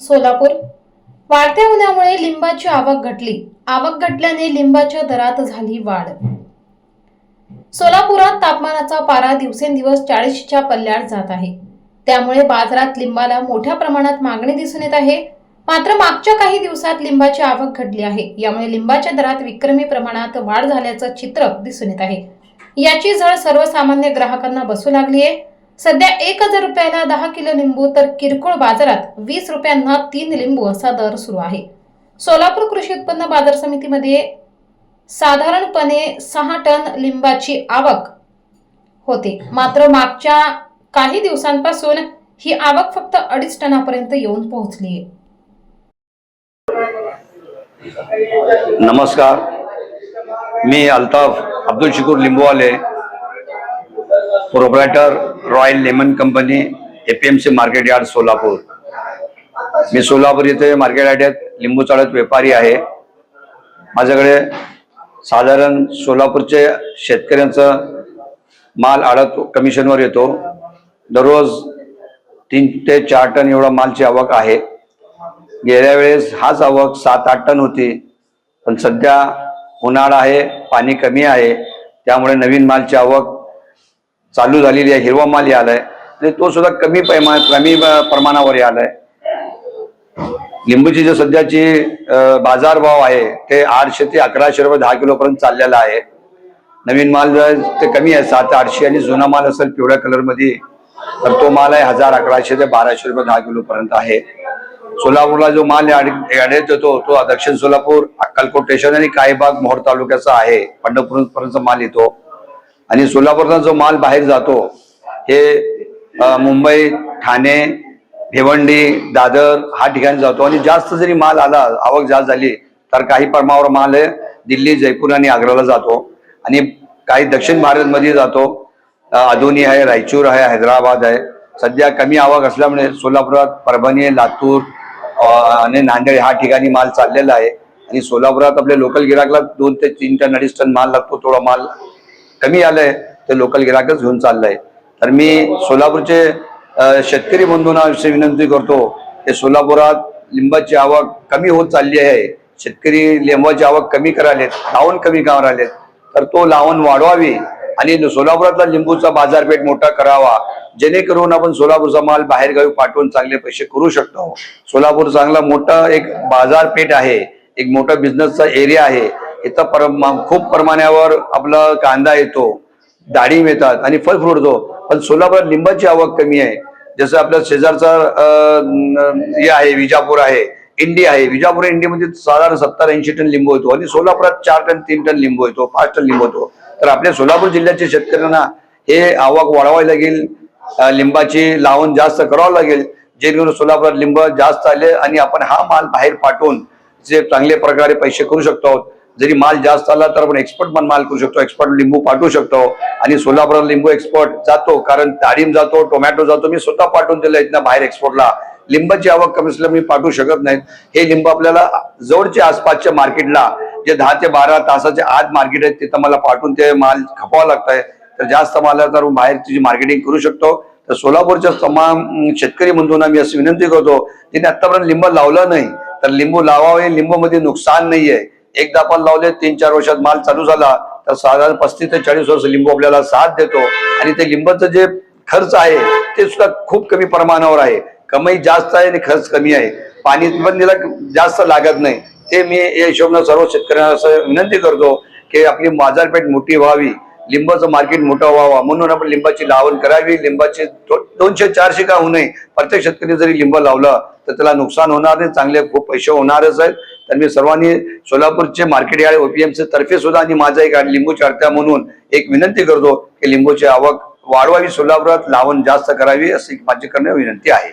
सोलापूर. वाढत्या उन्हामुळे लिंबाची आवक घटली. आवक घटल्याने लिंबाच्या दरात झाली वाढ. सोलापुरात तापमानाचा पारा दिवसेंदिवस चाळीसच्या पल्ल्यात जात आहे. त्यामुळे बाजारात लिंबाला मोठ्या प्रमाणात मागणी दिसून येत आहे. मात्र मागच्या काही दिवसात लिंबाची आवक घटली आहे. यामुळे लिंबाच्या दरात विक्रमी प्रमाणात वाढ झाल्याचं चित्र दिसून येत आहे. याची झळ सर्वसामान्य ग्राहकांना बसू लागली आहे सध्या एक हजार रुपयाला दहा किलो लिंबू तर किरकोळ बाजारात वीस रुपयांना तीन लिंबू असा दर सुरू आहे. सोलापूर कृषी उत्पन्न बाजार समितीमध्ये साधारणपणे सहा टन लिंबाची आवक होते. मात्र मागच्या काही दिवसांपासून ही आवक फक्त अडीच टनापर्यंत येऊन पोहोचली आहे. नमस्कार. मी Altaf Abdul Shakur Limbuwale proprietor royal lemon company A P M C market yard Solapur. मी सोलापूर येथे मार्केट यार्डात लिंबू चाळत व्यापारी आहे. माझ्याकडे साधारण सोलापूरचे शेतकऱ्यांचं माल आडत कमिशनवर येतो. दररोज तीन ते चार टन एवढा मालची आवक आहे. गेल्या वेळेस हाच आवक सात आठ टन होती. पण सध्या उन्हाळा आहे पाणी कमी आहे. त्यामुळे नवीन मालची आवक चालू झालेली आहे. हिरवा माल आलाय आणि म्हणजे तो सुद्धा कमी पैमा कमी प्रमाणावर आलाय लिंबूची जे सध्याची बाजार बाजारभाव आहे ते आठशे ते अकराशे रुपये दहा किलो पर्यंत चाललेला आहे. नवीन माल जर ते कमी आहे सात आठशे आणि जुना माल असेल पिवळ्या कलरमध्ये तर तो माल आहे हजार अकराशे ते बाराशे रुपये दहा किलो पर्यंत आहे. सोलापूरला जो माल याड्यात येतो तो दक्षिण सोलापूर अक्कलकोट स्टेशन आणि काही भाग तालुक्याचा आहे. पंढरपूर पर्यंत माल येतो. आणि सोलापूरचा जो माल बाहेर जातो हे मुंबई ठाणे भिवंडी दादर हा ठिकाणी जातो. आणि जास्त जरी माल आला आवक जास्त झाली तर काही प्रमाणावर माल दिल्ली जयपूर आणि आग्राला जातो. आणि काही दक्षिण भारतमध्ये जातो. अधोनी आहे रायचूर आहे हैदराबाद आहे. सध्या कमी आवक असल्यामुळे सोलापुरात परभणी लातूर आणि नांदेड ह्या ठिकाणी माल चाललेला आहे. आणि सोलापुरात आपल्या लोकल गिराकला दोन ते तीन टन अडीच टन माल लागतो थोडा माल कमी आलंय ते लोकल गिराकच घेऊन चाललंय. तर मी सोलापूरचे शेतकरी बंधूंना अशी विनंती करतो की सोलापुरात लिंबाची आवक कमी होत चालली आहे. शेतकरी लिंबाची आवक कमी करायलेत लावण कमी करायलेत. तर तो लावण वाढवावी आणि सोलापुरातला लिंबूचा बाजारपेठ मोठा करावा. जेणेकरून आपण सोलापूरचा माल बाहेरगावी पाठवून चांगले पैसे करू शकतो. सोलापूर चांगला मोठा एक बाजारपेठ आहे एक मोठा बिझनेसचा एरिया आहे. इथं पर खूप प्रमाणावर आपला कांदा येतो डाळिंब येतात आणि फळ फ्रूट येतो पण सोलापुरात लिंबाची आवक कमी आहे. जसं आपल्या शेजारचा हे आहे विजापूर आहे इंडी आहे. विजापूर इंडीमध्ये साधारण सत्तर ऐंशी टन लिंबू येतो आणि सोलापुरात चार टन तीन टन लिंबू येतो पाच टन लिंबू येतो तर आपल्या सोलापूर जिल्ह्याच्या शेतकऱ्यांना हे आवक वाढवावी लागेल. लिंबाची लावण जास्त करावं लागेल. जेणेकरून सोलापुरात लिंब जास्त आले आणि आपण हा माल बाहेर पाठवून जे चांगल्या प्रकारे पैसे करू शकतो जरी माल जास्त आला तर आपण एक्सपोर्ट पण माल करू शकतो एक्सपोर्ट लिंबू पाठवू शकतो. आणि सोलापुरात लिंबू एक्सपोर्ट जातो कारण डाळिंब जातो टोमॅटो जातो मी स्वतः पाठवून दिलं इथं बाहेर एक्सपोर्टला लिंबाची आवक कमी असल्यामुळे मी पाठवू शकत नाहीत हे लिंब आपल्याला जवळच्या आसपासच्या मार्केटला जे दहा ते बारा तासाचे आत मार्केट आहेत तिथं मला पाठवून ते माल खपावं लागतंय. तर जास्त माला तर बाहेर तुझी मार्केटिंग करू शकतो. तर सोलापूरच्या तमाम शेतकरी बंधूंना मी अशी विनंती करतो तिने आतापर्यंत लिंब लावलं नाही. तर लिंबू लावावे लिंबू मध्ये नुकसान नाहीये. एकदा आपण लावले तीन चार वर्षात माल चालू झाला तर साधारण पस्तीस ते चाळीस वर्ष लिंबू आपल्याला साथ देतो. आणि ते लिंबाचं जे खर्च आहे ते सुद्धा खूप कमी प्रमाणावर आहे. कमाई जास्त आहे आणि खर्च कमी आहे. पाणी पण तिला जास्त लागत नाही. ते मी या हिशोबानं सर्व शेतकऱ्यांना असं विनंती करतो की आपली बाजारपेठ मोठी व्हावी. लिंबाचं मार्केट मोठं व्हावं. म्हणून आपण लिंबाची लावण करावी. लिंबाचे दोनशे चारशे का होऊ नये. प्रत्येक शेतकरी जरी लिंब लावलं तर त्याला नुकसान होणार नाही. चांगले खूप पैसे होणारच आहेत. तर मी सर्वांनी सोलापूरचे मार्केट यार्ड ओपीएमसी तर्फे सुद्धा आणि माझा एक लिंबूच्या चारत्या म्हणून एक विनंती करतो की लिंबूची आवक वाढवावी. सोलापुरात लावण जास्त करावी अशी माझी करणं विनंती आहे.